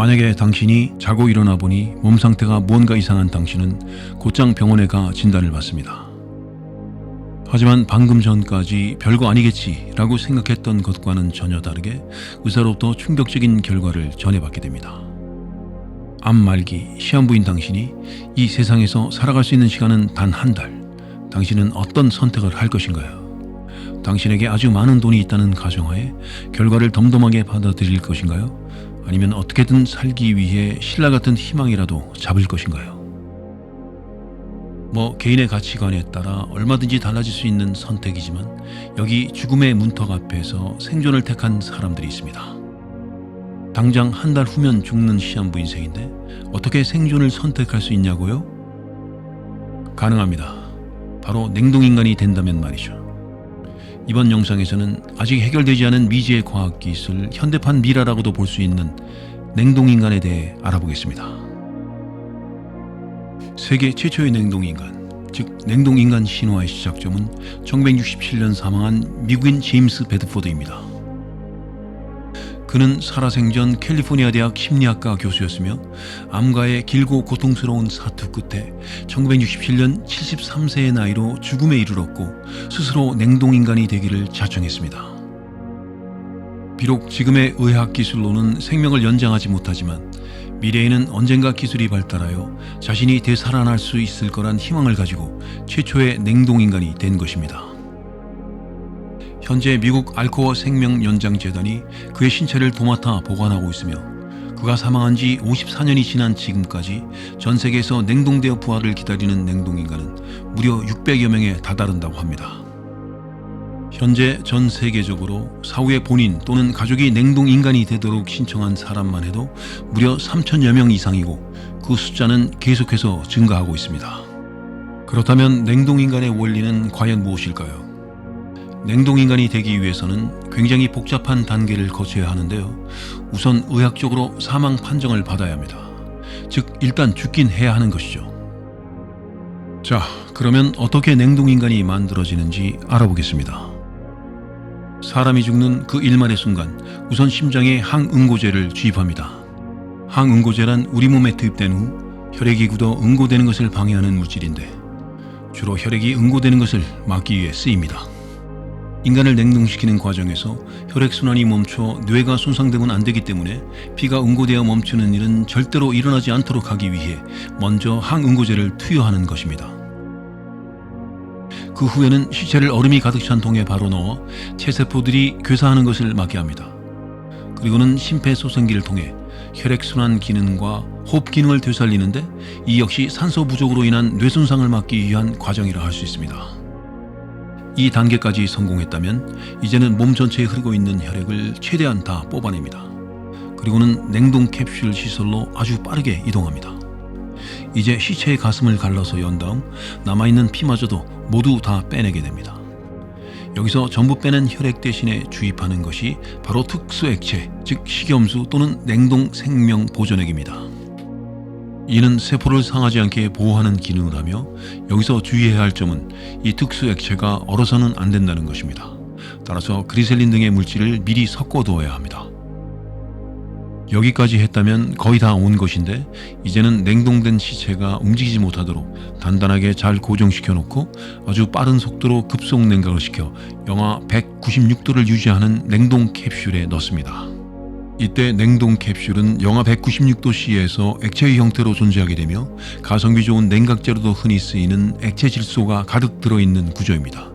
만약에 당신이 자고 일어나 보니 몸 상태가 무언가 이상한 당신은 곧장 병원에 가 진단을 받습니다. 하지만 방금 전까지 별거 아니겠지라고 생각했던 것과는 전혀 다르게 의사로부터 충격적인 결과를 전해받게 됩니다. 암 말기 시한부인 당신이 이 세상에서 살아갈 수 있는 시간은 단 한 달. 당신은 어떤 선택을 할 것인가요? 당신에게 아주 많은 돈이 있다는 가정하에 결과를 덤덤하게 받아들일 것인가요? 아니면 어떻게든 살기 위해 신라 같은 희망이라도 잡을 것인가요? 뭐 개인의 가치관에 따라 얼마든지 달라질 수 있는 선택이지만 여기 죽음의 문턱 앞에서 생존을 택한 사람들이 있습니다. 당장 한 달 후면 죽는 시한부 인생인데 어떻게 생존을 선택할 수 있냐고요? 가능합니다. 바로 냉동인간이 된다면 말이죠. 이번 영상에서는 아직 해결되지 않은 미지의 과학 기술, 현대판 미라라고도 볼 수 있는 냉동인간에 대해 알아보겠습니다. 세계 최초의 냉동인간, 즉 냉동인간 신화의 시작점은 1967년 사망한 미국인 제임스 베드포드입니다. 그는 살아생전 캘리포니아 대학 심리학과 교수였으며 암과의 길고 고통스러운 사투 끝에 1967년 73세의 나이로 죽음에 이르렀고 스스로 냉동인간이 되기를 자청했습니다. 비록 지금의 의학 기술로는 생명을 연장하지 못하지만 미래에는 언젠가 기술이 발달하여 자신이 되살아날 수 있을 거란 희망을 가지고 최초의 냉동인간이 된 것입니다. 현재 미국 알코어 생명연장재단이 그의 신체를 도맡아 보관하고 있으며 그가 사망한 지 54년이 지난 지금까지 전 세계에서 냉동되어 부활을 기다리는 냉동인간은 무려 600여 명에 다다른다고 합니다. 현재 전 세계적으로 사후의 본인 또는 가족이 냉동인간이 되도록 신청한 사람만 해도 무려 3천여 명 이상이고 그 숫자는 계속해서 증가하고 있습니다. 그렇다면 냉동인간의 원리는 과연 무엇일까요? 냉동인간이 되기 위해서는 굉장히 복잡한 단계를 거쳐야 하는데요. 우선 의학적으로 사망 판정을 받아야 합니다. 즉, 일단 죽긴 해야 하는 것이죠. 자, 그러면 어떻게 냉동인간이 만들어지는지 알아보겠습니다. 사람이 죽는 그 일만의 순간, 우선 심장에 항응고제를 주입합니다. 항응고제란 우리 몸에 투입된 후 혈액이 굳어 응고되는 것을 방해하는 물질인데 주로 혈액이 응고되는 것을 막기 위해 쓰입니다. 인간을 냉동시키는 과정에서 혈액순환이 멈춰 뇌가 손상되면 안 되기 때문에 피가 응고되어 멈추는 일은 절대로 일어나지 않도록 하기 위해 먼저 항응고제를 투여하는 것입니다. 그 후에는 시체를 얼음이 가득 찬 통에 바로 넣어 체세포들이 괴사하는 것을 막게 합니다. 그리고는 심폐소생기를 통해 혈액순환 기능과 호흡 기능을 되살리는데 이 역시 산소 부족으로 인한 뇌손상을 막기 위한 과정이라 할 수 있습니다. 이 단계까지 성공했다면 이제는 몸 전체에 흐르고 있는 혈액을 최대한 다 뽑아냅니다. 그리고는 냉동 캡슐 시설로 아주 빠르게 이동합니다. 이제 시체의 가슴을 갈라서 연 다음 남아있는 피마저도 모두 다 빼내게 됩니다. 여기서 전부 빼낸 혈액 대신에 주입하는 것이 바로 특수 액체, 즉 식염수 또는 냉동 생명 보존액입니다. 이는 세포를 상하지 않게 보호하는 기능을 하며 여기서 주의해야 할 점은 이 특수 액체가 얼어서는 안 된다는 것입니다. 따라서 그리셀린 등의 물질을 미리 섞어 두어야 합니다. 여기까지 했다면 거의 다 온 것인데 이제는 냉동된 시체가 움직이지 못하도록 단단하게 잘 고정시켜 놓고 아주 빠른 속도로 급속 냉각을 시켜 영하 196도를 유지하는 냉동 캡슐에 넣습니다. 이때 냉동 캡슐은 영하 196도씨에서 액체의 형태로 존재하게 되며 가성비 좋은 냉각제로도 흔히 쓰이는 액체 질소가 가득 들어있는 구조입니다.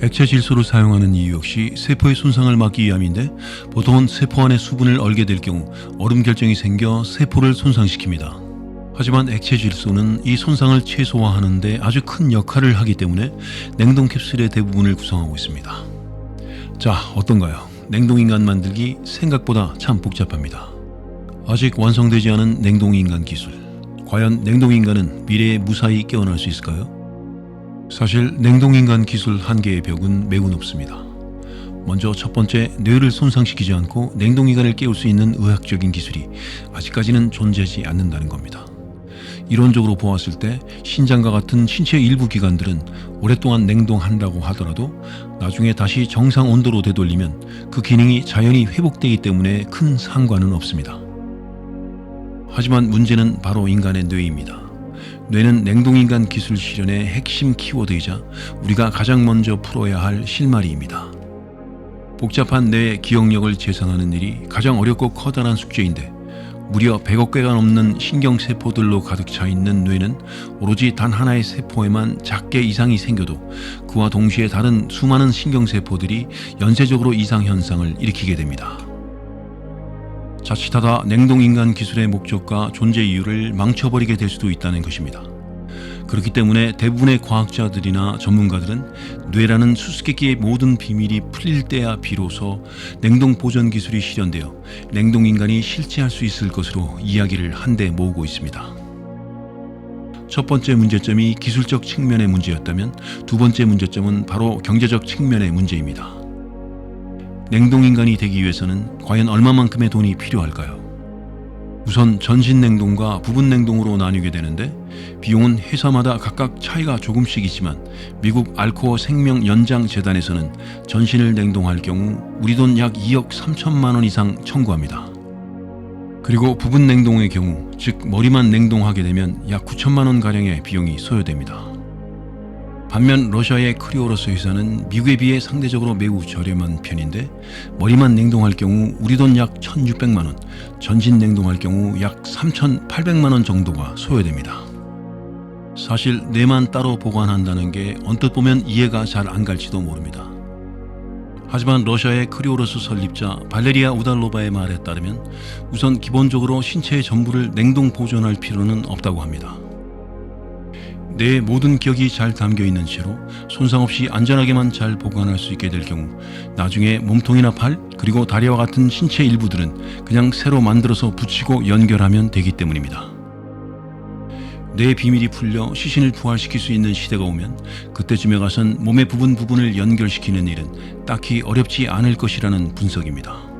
액체 질소를 사용하는 이유 역시 세포의 손상을 막기 위함인데 보통은 세포 안에 수분을 얼게 될 경우 얼음 결정이 생겨 세포를 손상시킵니다. 하지만 액체 질소는 이 손상을 최소화하는데 아주 큰 역할을 하기 때문에 냉동 캡슐의 대부분을 구성하고 있습니다. 자, 어떤가요? 냉동인간 만들기 생각보다 참 복잡합니다. 아직 완성되지 않은 냉동인간 기술. 과연 냉동인간은 미래에 무사히 깨어날 수 있을까요? 사실 냉동인간 기술 한계의 벽은 매우 높습니다. 먼저 첫 번째 뇌를 손상시키지 않고 냉동인간을 깨울 수 있는 의학적인 기술이 아직까지는 존재하지 않는다는 겁니다. 이론적으로 보았을 때 신장과 같은 신체 일부 기관들은 오랫동안 냉동한다고 하더라도 나중에 다시 정상 온도로 되돌리면 그 기능이 자연히 회복되기 때문에 큰 상관은 없습니다. 하지만 문제는 바로 인간의 뇌입니다. 뇌는 냉동인간 기술 실현의 핵심 키워드이자 우리가 가장 먼저 풀어야 할 실마리입니다. 복잡한 뇌의 기억력을 재산하는 일이 가장 어렵고 커다란 숙제인데 무려 100억 개가 넘는 신경세포들로 가득 차 있는 뇌는 오로지 단 하나의 세포에만 작게 이상이 생겨도 그와 동시에 다른 수많은 신경세포들이 연쇄적으로 이상 현상을 일으키게 됩니다. 자칫하다 냉동인간 기술의 목적과 존재 이유를 망쳐버리게 될 수도 있다는 것입니다. 그렇기 때문에 대부분의 과학자들이나 전문가들은 뇌라는 수수께끼의 모든 비밀이 풀릴 때야 비로소 냉동 보존 기술이 실현되어 냉동 인간이 실체할 수 있을 것으로 이야기를 한데 모으고 있습니다. 첫 번째 문제점이 기술적 측면의 문제였다면 두 번째 문제점은 바로 경제적 측면의 문제입니다. 냉동 인간이 되기 위해서는 과연 얼마만큼의 돈이 필요할까요? 우선 전신 냉동과 부분 냉동으로 나뉘게 되는데 비용은 회사마다 각각 차이가 조금씩 있지만 미국 알코어 생명 연장 재단에서는 전신을 냉동할 경우 우리 돈 약 2억 3천만 원 이상 청구합니다. 그리고 부분 냉동의 경우 즉 머리만 냉동하게 되면 약 9천만 원 가량의 비용이 소요됩니다. 반면 러시아의 크리오러스 회사는 미국에 비해 상대적으로 매우 저렴한 편인데 머리만 냉동할 경우 우리 돈 약 1,600만 원, 전신 냉동할 경우 약 3,800만 원 정도가 소요됩니다. 사실 뇌만 따로 보관한다는 게 언뜻 보면 이해가 잘 안 갈지도 모릅니다. 하지만 러시아의 크리오러스 설립자 발레리아 우달로바의 말에 따르면 우선 기본적으로 신체의 전부를 냉동 보존할 필요는 없다고 합니다. 내 모든 기억이 잘 담겨 있는 채로 손상 없이 안전하게만 잘 보관할 수 있게 될 경우 나중에 몸통이나 팔 그리고 다리와 같은 신체 일부들은 그냥 새로 만들어서 붙이고 연결하면 되기 때문입니다. 뇌 비밀이 풀려 시신을 부활시킬 수 있는 시대가 오면 그때쯤에 가선 몸의 부분 부분을 연결시키는 일은 딱히 어렵지 않을 것이라는 분석입니다.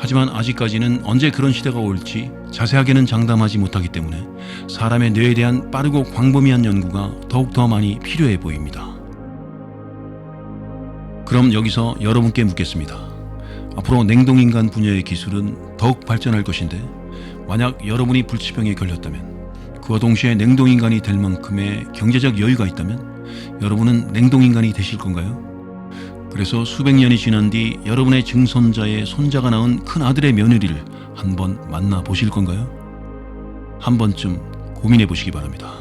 하지만 아직까지는 언제 그런 시대가 올지 자세하게는 장담하지 못하기 때문에 사람의 뇌에 대한 빠르고 광범위한 연구가 더욱더 많이 필요해 보입니다. 그럼 여기서 여러분께 묻겠습니다. 앞으로 냉동인간 분야의 기술은 더욱 발전할 것인데 만약 여러분이 불치병에 걸렸다면 그와 동시에 냉동인간이 될 만큼의 경제적 여유가 있다면 여러분은 냉동인간이 되실 건가요? 그래서 수백 년이 지난 뒤 여러분의 증손자의 손자가 낳은 큰 아들의 며느리를 한번 만나 보실 건가요? 한 번쯤 고민해 보시기 바랍니다.